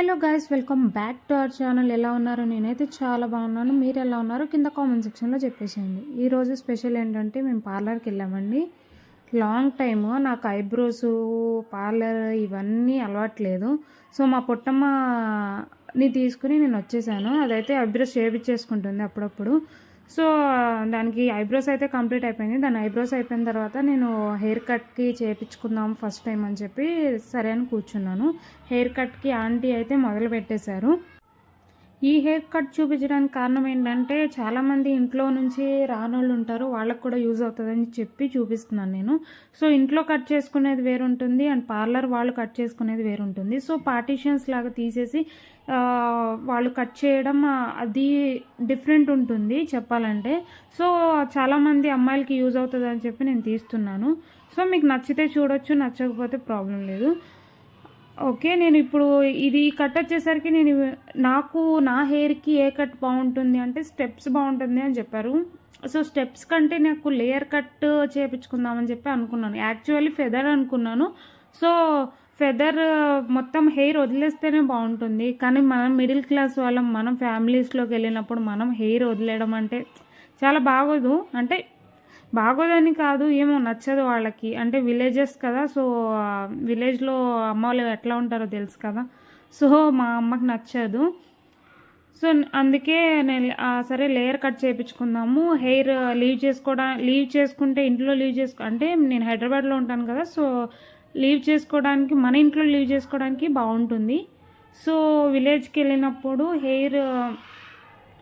Hello guys welcome back to our channel ఎలా ఉన్నారు? నేనైతే చాలా బాగున్నాను. మీరు ఎలా ఉన్నారు? కింద కామెంట్ సెక్షన్లో చెప్పేసేయండి. ఈరోజు స్పెషల్ ఏంటంటే మేము పార్లర్కి వెళ్ళామండి. లాంగ్ టైము నాకు ఐబ్రోస్ పార్లర్ ఇవన్నీ అలవాట్లేదు. సో మా పుట్టమ్మని తీసుకుని నేను వచ్చేసాను. అదైతే ఐబ్రోస్ చేపించేసుకుంటుంది అప్పుడప్పుడు. సో దానికి ఐబ్రోస్ అయితే కంప్లీట్ అయిపోయింది. దాని ఐబ్రోస్ అయిపోయిన తర్వాత నేను హెయిర్ కట్కి చేయించుకుందాం ఫస్ట్ టైం అని చెప్పి సరే అని కూర్చున్నాను. హెయిర్ కట్కి ఆంటీ అయితే మొదలు పెట్టేశారు ఈ హెయిర్ కట్ చూపించడానికి కారణం ఏంటంటే చాలామంది ఇంట్లో నుంచి రానోళ్ళు ఉంటారు వాళ్ళకు కూడా యూజ్ అవుతుందని చెప్పి చూపిస్తున్నాను నేను. సో ఇంట్లో కట్ చేసుకునేది వేరు ఉంటుంది అండ్ పార్లర్ వాళ్ళు కట్ చేసుకునేది వేరు ఉంటుంది సో పార్టీషన్స్ లాగా తీసేసి వాళ్ళు కట్ చేయడం అది డిఫరెంట్ ఉంటుంది చెప్పాలంటే. సో చాలామంది అమ్మాయిలకి యూజ్ అవుతుంది చెప్పి నేను తీస్తున్నాను. సో మీకు నచ్చితే చూడొచ్చు నచ్చకపోతే ప్రాబ్లం లేదు. ఓకే నేను ఇప్పుడు ఇది కట్ వచ్చేసరికి నేను నాకు నా హెయిర్కి ఏ కట్ బాగుంటుంది అంటే స్టెప్స్ బాగుంటుంది అని చెప్పారు. సో స్టెప్స్ కంటే నాకు లేయర్ కట్ చేయించుకుందామని చెప్పి అనుకున్నాను. యాక్చువల్లీ ఫెదర్ అనుకున్నాను. సో ఫెదర్ మొత్తం హెయిర్ వదిలేస్తేనే బాగుంటుంది. కానీ మనం మిడిల్ క్లాస్ వాళ్ళం మనం ఫ్యామిలీస్లోకి వెళ్ళినప్పుడు మనం హెయిర్ వదిలేయడం అంటే చాలా బాగోదు. అంటే బాగోదని కాదు ఏమో నచ్చదు వాళ్ళకి. అంటే విలేజెస్ కదా సో విలేజ్లో అమ్మ వాళ్ళు ఎట్లా ఉంటారో తెలుసు కదా. సో మా అమ్మకి నచ్చదు. సో అందుకే నేను సరే లేయర్ కట్ చేయించుకుందాము హెయిర్ లీవ్ చేసుకోవడా లీవ్ చేసుకుంటే ఇంట్లో లీవ్ చేసుకో అంటే నేను హైదరాబాద్లో ఉంటాను కదా సో లీవ్ చేసుకోవడానికి మన ఇంట్లో లీవ్ చేసుకోవడానికి బాగుంటుంది. సో విలేజ్కి వెళ్ళినప్పుడు హెయిర్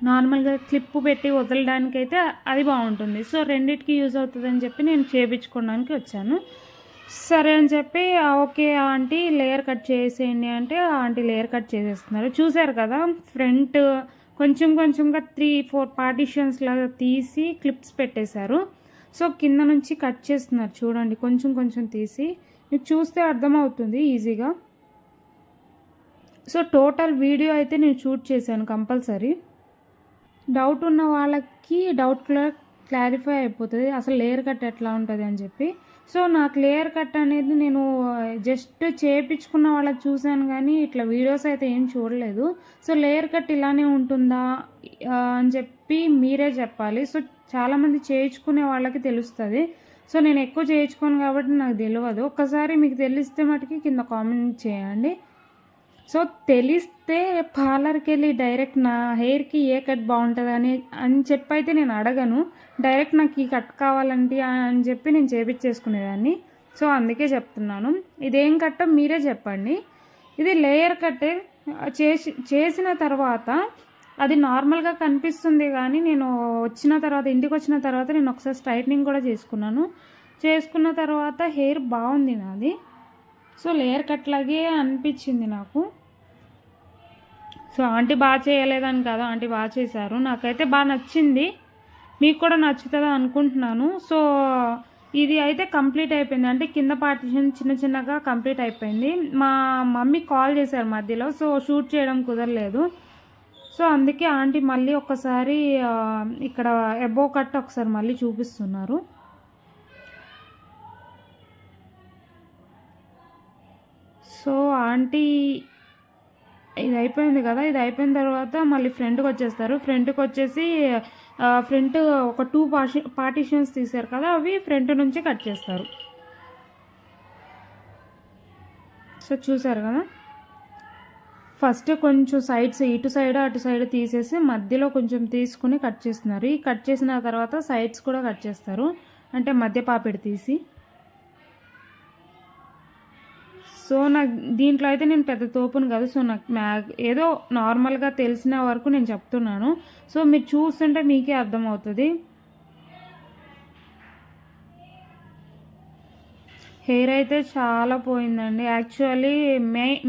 నార్మల్గా క్లిప్ పెట్టి వదలడానికి అయితే అది బాగుంటుంది. సో రెండిటికి యూజ్ అవుతుందని చెప్పి నేను చేయించుకోవడానికి వచ్చాను. సరే అని చెప్పి ఓకే ఆంటీ లేయర్ కట్ చేసేయండి అంటే ఆంటీ లేయర్ కట్ చేసేస్తున్నారు. చూసారు కదా ఫ్రంట్ కొంచెం కొంచెంగా త్రీ ఫోర్ పార్టీషన్స్ లాగా తీసి క్లిప్స్ పెట్టేశారు. సో కింద నుంచి కట్ చేస్తున్నారు చూడండి కొంచెం కొంచెం తీసి. మీకు చూస్తే అర్థమవుతుంది ఈజీగా. సో టోటల్ వీడియో అయితే నేను షూట్ చేశాను కంపల్సరీ. డౌట్ ఉన్న వాళ్ళకి డౌట్ క్లారిఫై అయిపోతుంది. అసలు లేయర్ కట్ ఎట్లా ఉంటుంది అని చెప్పి. సో నాకు లేయర్ కట్ అనేది నేను జస్ట్ చేయించుకున్న వాళ్ళకి చూశాను కానీ ఇట్లా వీడియోస్ అయితే ఏం చూడలేదు. సో లేయర్ కట్ ఇలానే ఉంటుందా అని చెప్పి మీరే చెప్పాలి. సో చాలామంది చేయించుకునే వాళ్ళకి తెలుస్తుంది. సో నేను ఎక్కువ చేయించుకోను కాబట్టి నాకు తెలియదు ఒక్కసారి మీకు తెలిస్తే మటుకి కింద కామెంట్ చేయండి. సో తెలిస్తే పార్లర్కి వెళ్ళి డైరెక్ట్ నా హెయిర్కి ఏ కట్ బాగుంటుంది అని అని చెప్పి అయితే నేను అడగను. డైరెక్ట్ నాకు ఈ కట్ కావాలంటే అని చెప్పి నేను చేపించేసుకునేదాన్ని సో అందుకే చెప్తున్నాను. ఇదేం కట్టో మీరే చెప్పండి. ఇది లేయర్ కట్టే చేసి చేసిన తర్వాత అది నార్మల్గా కనిపిస్తుంది కానీ నేను వచ్చిన తర్వాత ఇంటికి వచ్చిన తర్వాత నేను ఒకసారి స్ట్రైట్నింగ్ కూడా చేసుకున్నాను. చేసుకున్న తర్వాత హెయిర్ బాగుంది నాది. సో లేయర్ కట్ లాగే అనిపించింది నాకు. సో ఆంటీ బాగా చేయలేదని కదా ఆంటీ బాగా చేశారు. నాకైతే బాగా నచ్చింది. మీకు కూడా నచ్చుతుందని అనుకుంటున్నాను. సో ఇది అయితే కంప్లీట్ అయిపోయింది. అంటే కింద పార్టిషన్ చిన్న చిన్నగా కంప్లీట్ అయిపోయింది. మా మమ్మీ కాల్ చేశారు మధ్యలో సో షూట్ చేయడం కుదరలేదు. సో అందుకే ఆంటీ మళ్ళీ ఒకసారి ఇక్కడ ఎబో కట్ ఒకసారి మళ్ళీ చూపిస్తున్నారు. సో ఆంటీ ఇది అయిపోయింది కదా ఇది అయిపోయిన తర్వాత మళ్ళీ ఫ్రంట్కి వచ్చేస్తారు. ఫ్రంట్కి వచ్చేసి ఫ్రంట్ ఒక టూ పార్షి పార్టీషన్స్ తీశారు కదా అవి ఫ్రంట్ నుంచి కట్ చేస్తారు. సో చూసారు కదా? ఫస్ట్ కొంచెం సైడ్స్ ఇటు సైడ్ అటు సైడ్ తీసేసి మధ్యలో కొంచెం తీసుకుని కట్ చేస్తున్నారు. ఈ కట్ చేసిన తర్వాత సైడ్స్ కూడా కట్ చేస్తారు. అంటే మధ్య పాపిడి తీసి. సో నాకు దీంట్లో అయితే నేను పెద్ద తోపును కాదు. సో నాకు మ్యా ఏదో నార్మల్గా తెలిసిన వరకు నేను చెప్తున్నాను. సో మీరు చూస్తుంటే మీకే అర్థమవుతుంది. హెయిర్ అయితే చాలా పోయిందండి. యాక్చువల్లీ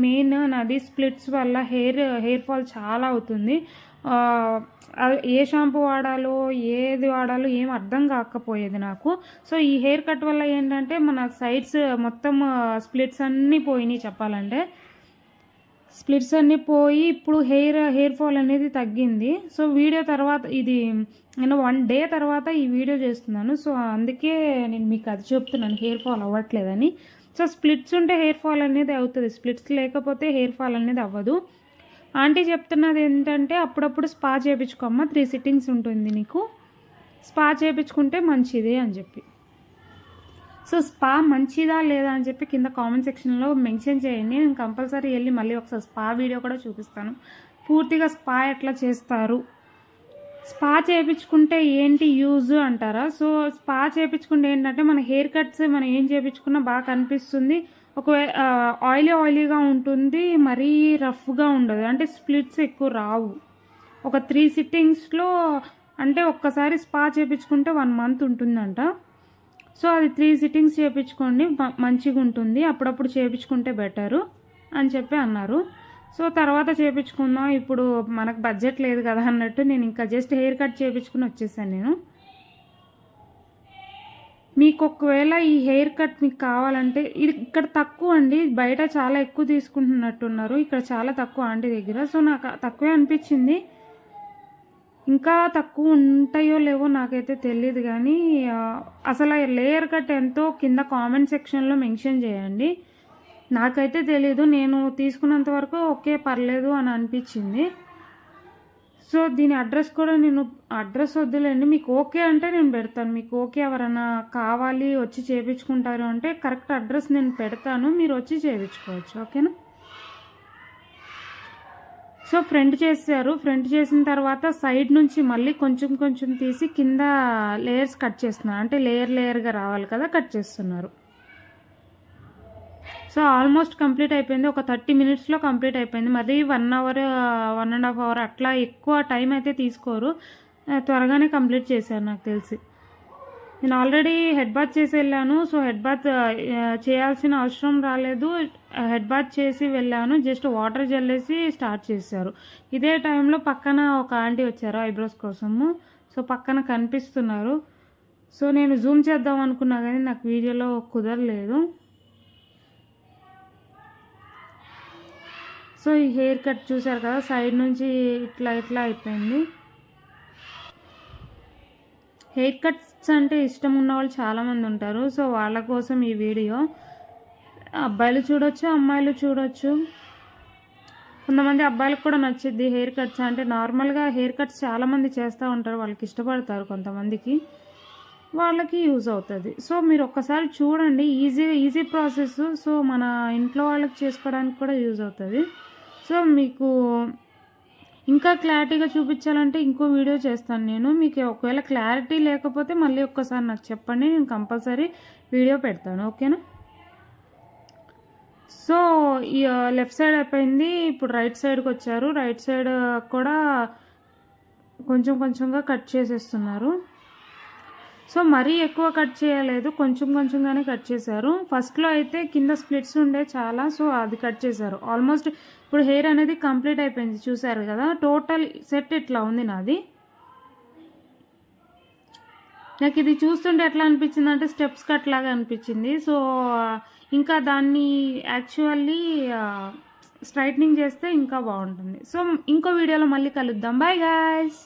మెయిన్ నాది స్ప్లిట్స్ వల్ల హెయిర్ హెయిర్ ఫాల్ చాలా అవుతుంది. ఏ షాంపూ వాడాలో ఏది వాడాలో ఏం అర్థం కాకపోయేది నాకు. సో ఈ హెయిర్ కట్ వల్ల ఏంటంటే మన సైడ్స్ మొత్తం స్ప్లిట్స్ అన్నీ పోయినాయి చెప్పాలంటే. స్ప్లిట్స్ అన్నీ పోయి ఇప్పుడు హెయిర్ హెయిర్ ఫాల్ అనేది తగ్గింది. సో వీడియో తర్వాత ఇది నేను వన్ డే తర్వాత ఈ వీడియో చేస్తున్నాను. సో అందుకే నేను మీకు అది చెప్తున్నాను హెయిర్ ఫాల్ అవ్వట్లేదని. సో స్ప్లిట్స్ ఉంటే హెయిర్ ఫాల్ అనేది అవుతుంది. స్ప్లిట్స్ లేకపోతే హెయిర్ ఫాల్ అనేది అవ్వదు. ఆంటీ చెప్తున్నది ఏంటంటే అప్పుడప్పుడు స్పా చేయించుకోమ్మా త్రీ సిట్టింగ్స్ ఉంటుంది నీకు. స్పా చేయించుకుంటే మంచిది అని చెప్పి. సో స్పా మంచిదా లేదా అని చెప్పి కింద కామెంట్ సెక్షన్లో మెన్షన్ చేయండి. నేను కంపల్సరీ వెళ్ళి మళ్ళీ ఒకసారి స్పా వీడియో కూడా చూపిస్తాను. పూర్తిగా స్పా ఎట్లా చేస్తారు? స్పా చేయించుకుంటే ఏంటి యూజ్ అంటారా? సో స్పా చేయించుకుంటే ఏంటంటే మన హెయిర్ కట్స్ మనం ఏం చేయించుకున్నా బాగా కనిపిస్తుంది. ఒకవేళ ఆయిలీ ఆయిలీగా ఉంటుంది మరీ రఫ్గా ఉండదు. అంటే స్ప్లిట్స్ ఎక్కువ రావు. ఒక త్రీ సిట్టింగ్స్లో అంటే ఒక్కసారి స్పా చేయించుకుంటే వన్ మంత్ ఉంటుందంట. సో అది త్రీ సిట్టింగ్స్ చేయించుకోండి మంచిగా ఉంటుంది. అప్పుడప్పుడు చేయించుకుంటే బెటరు అని చెప్పి అన్నారు. సో తర్వాత చేయించుకుందాం ఇప్పుడు మనకు బడ్జెట్ లేదు కదా అన్నట్టు నేను ఇంకా జస్ట్ హెయిర్ కట్ చేయించుకుని వచ్చేసాను నేను. మీకు ఒకవేళ ఈ హెయిర్ కట్ మీకు కావాలంటే ఇది ఇక్కడ తక్కువ అండి బయట చాలా ఎక్కువ తీసుకుంటున్నట్టున్నారు ఇక్కడ చాలా తక్కువ ఆంటీ దగ్గర. సో నాకు తక్కువే అనిపించింది. ఇంకా తక్కువ ఉంటాయో లేవో నాకైతే తెలియదు కానీ అసలు లేయర్ కట్ ఎంతో కింద కామెంట్ సెక్షన్లో మెన్షన్ చేయండి. నాకైతే తెలీదు నేను తీసుకున్నంత వరకు ఓకే పర్లేదు అని అనిపించింది. సో దీని అడ్రస్ కూడా నేను అడ్రస్ వద్దులేండి. మీకు ఓకే అంటే నేను పెడతాను. మీకు ఓకే ఎవరైనా కావాలి వచ్చి చేయించుకుంటారు అంటే కరెక్ట్ అడ్రస్ నేను పెడతాను. మీరు వచ్చి చేయించుకోవచ్చు ఓకేనా? సో ఫ్రంట్ చేశారు. ఫ్రంట్ చేసిన తర్వాత సైడ్ నుంచి మళ్ళీ కొంచెం కొంచెం తీసి కింద లేయర్స్ కట్ చేస్తున్నారు. అంటే లేయర్ లేయర్గా రావాలి కదా కట్ చేస్తున్నారు. సో ఆల్మోస్ట్ కంప్లీట్ అయిపోయింది. ఒక థర్టీ మినిట్స్లో కంప్లీట్ అయిపోయింది. మరి one hour one and half hour అట్లా ఎక్కువ టైం అయితే తీసుకోరు. త్వరగానే కంప్లీట్ చేశారు నాకు తెలిసి. నేను ఆల్రెడీ హెడ్ బాత్ చేసి వెళ్ళాను. సో హెడ్ బాత్ చేయాల్సిన అవసరం రాలేదు. హెడ్ బాత్ చేసి వెళ్ళాను. జస్ట్ వాటర్ జల్లేసి స్టార్ట్ చేశారు. ఇదే టైంలో పక్కన ఒక ఆంటీ వచ్చారు ఐబ్రోస్ కోసము. సో పక్కన కనిపిస్తున్నారు. సో నేను జూమ్ చేద్దాం అనుకున్నా కానీ నాకు వీడియోలో కుదరలేదు. సో ఈ హెయిర్ కట్ చూసారు కదా సైడ్ నుంచి ఇట్లా ఇట్లా అయిపోయింది. హెయిర్ కట్స్ అంటే ఇష్టం ఉన్న వాళ్ళు చాలామంది ఉంటారు. సో వాళ్ళ కోసం ఈ వీడియో. అబ్బాయిలు చూడొచ్చు అమ్మాయిలు చూడొచ్చు. కొంతమంది అబ్బాయిలకు కూడా నచ్చింది హెయిర్ కట్స్. అంటే నార్మల్గా హెయిర్ కట్స్ చాలామంది చేస్తూ ఉంటారు. వాళ్ళకి ఇష్టపడతారు కొంతమందికి. వాళ్ళకి యూజ్ అవుతుంది. సో మీరు ఒక్కసారి చూడండి. Easy easy process. సో మన ఇంట్లో వాళ్ళకి చేసుకోవడానికి కూడా యూజ్ అవుతుంది. సో మీకు ఇంకా క్లారిటీగా చూపించాలంటే ఇంకో వీడియో చేస్తాను నేను. మీకు ఒకవేళ క్లారిటీ లేకపోతే మళ్ళీ ఒక్కసారి నాకు చెప్పండి. నేను కంపల్సరీ వీడియో పెడతాను. ఓకేనా? సో ఈ లెఫ్ట్ సైడ్ అయిపోయింది. ఇప్పుడు రైట్ సైడ్కి వచ్చారు. రైట్ సైడ్ కూడా కొంచెం కొంచెంగా కట్ చేసేస్తున్నారు. సో మరీ ఎక్కువ కట్ చేయలేదు. కొంచెం కొంచెంగానే కట్ చేశారు. ఫస్ట్లో అయితే కింద స్ప్లిట్స్ ఉండే చాలా సో అది కట్ చేశారు. ఆల్మోస్ట్ ఇప్పుడు హెయిర్ అనేది కంప్లీట్ అయిపోయింది. చూసారు కదా టోటల్ సెట్ ఇట్లా ఉంది నాది? నాకు ఇది చూస్తుంటే ఎట్లా అనిపించింది అంటే స్టెప్స్ కట్ లాగా అనిపించింది. సో ఇంకా దాన్ని యాక్చువల్లీ స్ట్రైట్నింగ్ చేస్తే ఇంకా బాగుంటుంది. సో ఇంకో వీడియోలో మళ్ళీ కలుద్దాం. Bye guys!